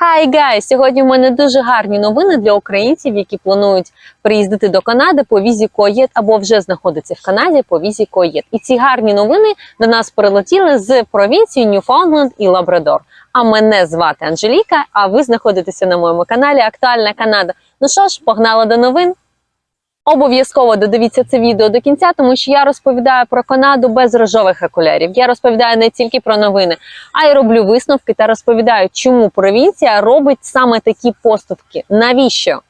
Hi гай! Сьогодні в мене дуже гарні новини для українців, які планують приїздити до Канади по візі КОЄД або вже знаходяться в Канаді по візі КОЄД. І ці гарні новини до нас прилетіли з провінції Ньюфаундленд і Лабрадор. А мене звати Анжеліка. А ви знаходитеся на моєму каналі Актуальна Канада. Ну що ж, погнала до новин. Обов'язково додивіться це відео до кінця, тому що я розповідаю про Канаду без рожових окулярів. Я розповідаю не тільки про новини, а й роблю висновки та розповідаю, чому провінція робить саме такі поступки. Навіщо?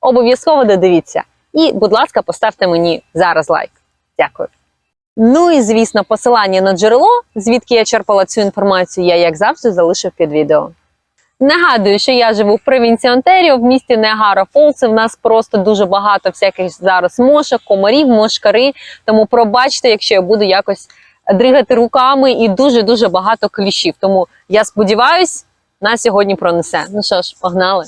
Обов'язково додивіться. І, будь ласка, поставте мені зараз лайк. Дякую. Ну і звісно, посилання на джерело, звідки я черпала цю інформацію, я як завжди залишив під відео. Нагадую, що я живу в провінції Онтеріо, в місті Неагара Фолс. В нас просто дуже багато всяких зараз мошок, комарів, мошкари. Тому пробачте, якщо я буду якось дригати руками і дуже дуже багато кліщів. Тому я сподіваюсь, нас сьогодні пронесе. Ну що ж, погнали.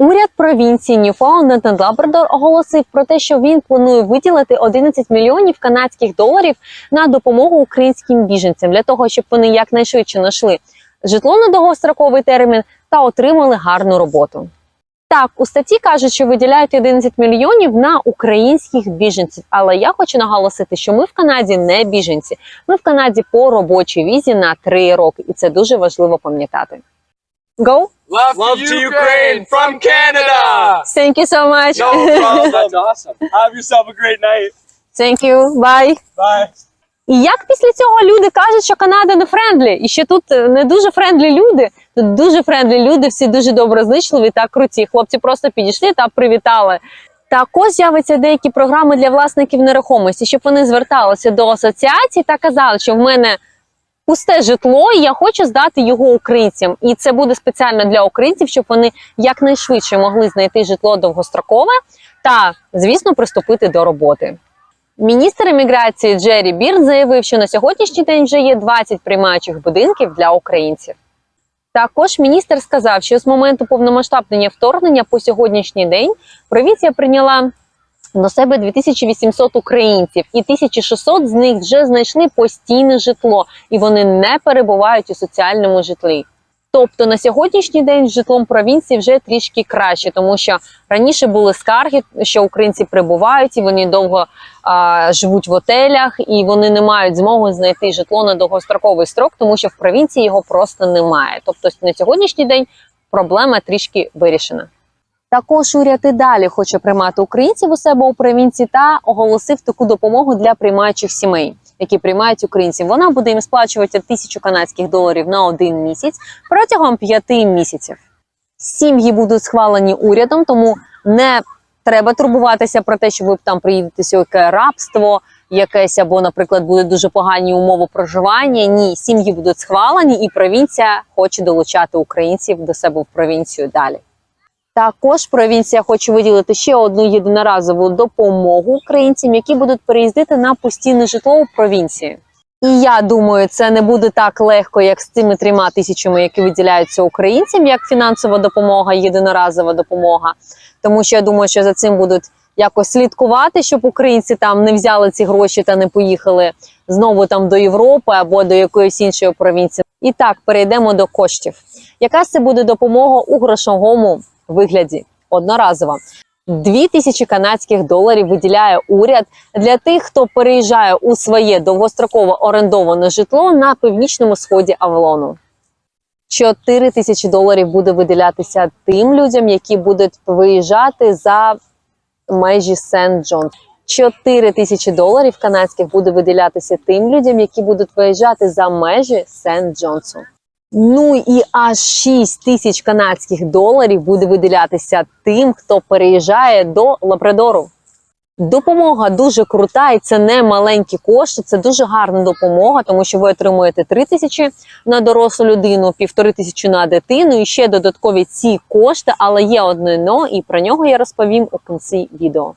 Уряд провінції Ньюфаундленд та Лабрадор оголосив про те, що він планує виділити 11 мільйонів канадських доларів на допомогу українським біженцям для того, щоб вони якнайшвидше знайшли житло на довгостроковий термін та отримали гарну роботу. Так, у статті кажуть, що виділяють 11 мільйонів на українських біженців. Але я хочу наголосити, що ми в Канаді не біженці. Ми в Канаді по робочій візі на 3 роки, і це дуже важливо пам'ятати. Go! Love, Love to Ukraine from Canada. Thank you so much! No problem. That's awesome. Have yourself a great night. Thank you, bye! Bye. І як після цього люди кажуть, що Канада не френдлі, і що тут е, не дуже френдлі люди, тут дуже френдлі люди, всі дуже доброзичливі та круті. Хлопці просто підійшли та привітали. Також з'явиться деякі програми для власників нерухомості, щоб вони зверталися до асоціації та казали, що в мене пусте житло, і я хочу здати його українцям. І це буде спеціально для українців, щоб вони якнайшвидше могли знайти житло довгострокове та, звісно, приступити до роботи. Міністр імміграції Джері Бірд заявив, що на сьогоднішній день вже є 20 приймаючих будинків для українців. Також міністр сказав, що з моменту повномасштабного вторгнення по сьогоднішній день провінція прийняла до себе 2800 українців, і 1600 з них вже знайшли постійне житло, і вони не перебувають у соціальному житлі. Тобто на сьогоднішній день з житлом провінції вже трішки краще, тому що раніше були скарги, що українці прибувають і вони довго а, живуть в отелях, і вони не мають змоги знайти житло на довгостроковий строк, тому що в провінції його просто немає. Тобто на сьогоднішній день проблема трішки вирішена. Також уряд і далі хоче приймати українців у себе у провінції та оголосив таку допомогу для приймаючих сімей, які приймають українців. Вона буде їм сплачувати тисячу канадських доларів на один місяць протягом п'яти місяців. Сім'ї будуть схвалені урядом, тому не треба турбуватися про те, що ви там приїдете у яке рабство, якесь або, наприклад, будуть дуже погані умови проживання. Ні, сім'ї будуть схвалені, і провінція хоче долучати українців до себе в провінцію далі. Також провінція хоче виділити ще одну єдиноразову допомогу українцям, які будуть переїздити на постійне житло у провінції. І я думаю, це не буде так легко, як з цими трьома тисячами, які виділяються українцям, як фінансова допомога, єдиноразова допомога. Тому що я думаю, що за цим будуть якось слідкувати, щоб українці там не взяли ці гроші та не поїхали знову там до Європи або до якоїсь іншої провінції. І так перейдемо до коштів. Яка це буде допомога у грошовому вигляді одноразова? Дві тисячі канадських доларів виділяє уряд для тих, хто переїжджає у своє довгострокове орендоване житло на північному сході Авалону. 4 тисячі доларів буде виділятися тим людям, які будуть виїжджати за межі Сент-Джон. 4 тисячі доларів канадських буде виділятися тим людям, які будуть виїжджати за межі Сент-Джонсу. Ну і аж 6 тисяч канадських доларів буде виділятися тим, хто переїжджає до Лабрадору. Допомога дуже крута, і це не маленькі кошти. Це дуже гарна допомога, тому що ви отримуєте 3 тисячі на дорослу людину, півтори тисячі на дитину і ще додаткові ці кошти, але є одне но, і про нього я розповім у кінці відео.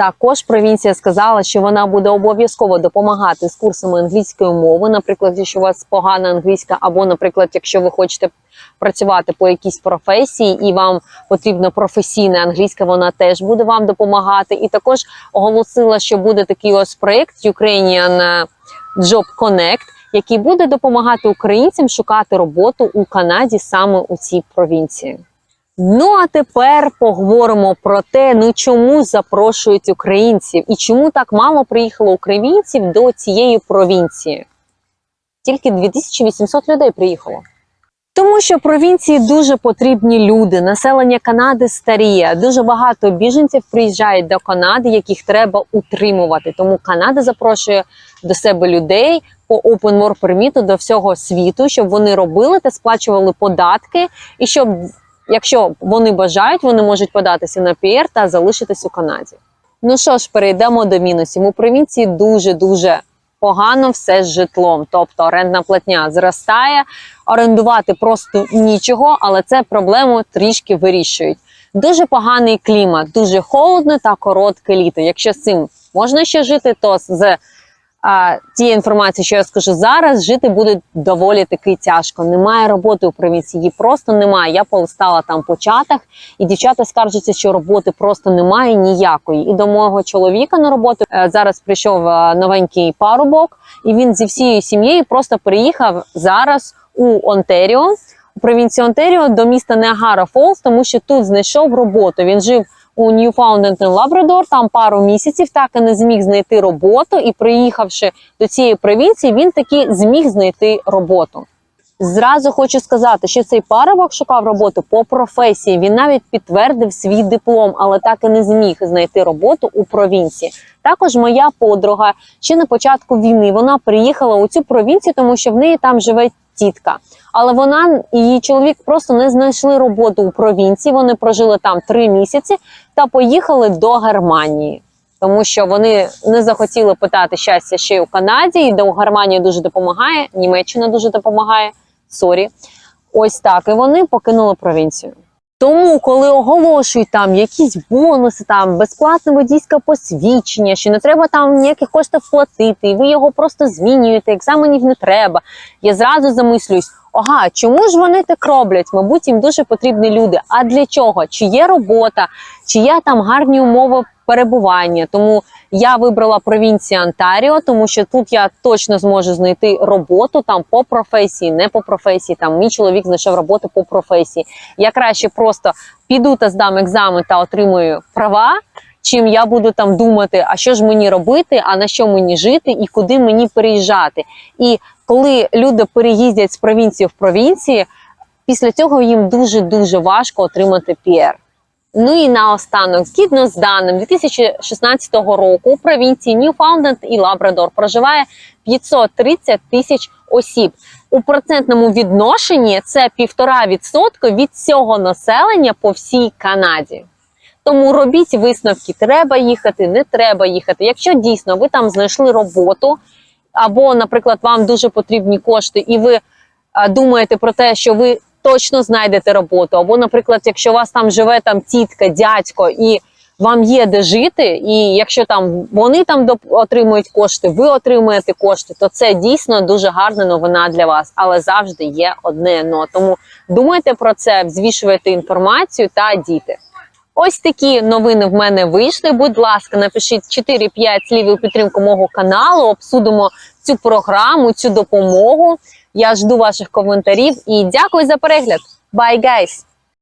Також провінція сказала, що вона буде обов'язково допомагати з курсами англійської мови, наприклад, якщо у вас погана англійська, або, наприклад, якщо ви хочете працювати по якійсь професії і вам потрібна професійна англійська, вона теж буде вам допомагати. І також оголосила, що буде такий ось проект Ukrainian Job Connect, який буде допомагати українцям шукати роботу у Канаді саме у цій провінції. Ну а тепер поговоримо про те, ну чому запрошують українців і чому так мало приїхало українців до цієї провінції. Тільки 2800 людей приїхало. Тому що провінції дуже потрібні люди. Населення Канади старіє. Дуже багато біженців приїжджають до Канади, яких треба утримувати. Тому Канада запрошує до себе людей по Open Work Permit до всього світу, щоб вони робили та сплачували податки, і щоб, якщо вони бажають, вони можуть податися на PR та залишитись у Канаді. Ну що ж, перейдемо до мінусів. У провінції дуже дуже погано все з житлом, тобто орендна платня зростає, орендувати просто нічого, але це проблему трішки вирішують. Дуже поганий клімат, дуже холодно та коротке літо. Якщо з цим можна ще жити, то з а, тієї інформації, що я скажу зараз, жити буде доволі таки тяжко. Немає роботи у провінції, її просто немає. Я полистала там по чатах, і дівчата скаржаться, що роботи просто немає ніякої. І до мого чоловіка на роботу е, зараз прийшов е, новенький парубок, і він зі всією сім'єю просто приїхав зараз у Онтеріо, у провінції Онтеріо до міста Неагара Фолз, тому що тут знайшов роботу. Він жив у Ньюфаундленд Лабрадор там пару місяців, так і не зміг знайти роботу. І приїхавши до цієї провінції, він таки зміг знайти роботу. Зразу хочу сказати, що цей парубок шукав роботу по професії. Він навіть підтвердив свій диплом, але так і не зміг знайти роботу у провінції. Також моя подруга ще на початку війни вона приїхала у цю провінцію, тому що в неї там живе тітка. Але вона і її чоловік просто не знайшли роботу у провінції. Вони прожили там три місяці та поїхали до Германії. Тому що вони не захотіли питати щастя ще й у Канаді, і де у Германії дуже допомагає, Німеччина дуже допомагає. Сорі, ось так. І вони покинули провінцію. Тому, коли оголошують там якісь бонуси, там безплатне водійське посвідчення, що не треба там ніяких коштів платити, і ви його просто змінюєте, екзаменів не треба. Я зразу замислююсь, ага, чому ж вони так роблять? Мабуть, їм дуже потрібні люди. А для чого? Чи є робота, чи є там гарні умови перебування? Тому я вибрала провінцію Онтаріо, тому що тут я точно зможу знайти роботу там по професії, не по професії. Там мій чоловік знайшов роботу по професії. Я краще просто піду та здам екзамен та отримую права. Чим я буду там думати, а що ж мені робити, а на що мені жити, і куди мені переїжджати. І коли люди переїздять з провінції в провінції, після цього їм дуже дуже важко отримати PR. Ну і наостанок, згідно з даним 2016 року у провінції Ньюфаундленд і Лабрадор проживає 530 тисяч осіб. У процентному відношенні це 1,5% від всього населення по всій Канаді. Тому робіть висновки, треба їхати, не треба їхати. Якщо дійсно ви там знайшли роботу, або, наприклад, вам дуже потрібні кошти, і ви думаєте про те, що ви точно знайдете роботу, або, наприклад, якщо у вас там живе там тітка, дядько, і вам є де жити, і якщо там вони там отримують кошти, ви отримуєте кошти, то це дійсно дуже гарна новина для вас. Але завжди є одне но. Тому думайте про це, взвішуйте інформацію та дійте. Ось такі новини в мене вийшли. Будь ласка, напишіть 4-5 слів у підтримку мого каналу. Обсудимо цю програму, цю допомогу. Я жду ваших коментарів і дякую за перегляд. Bye, guys!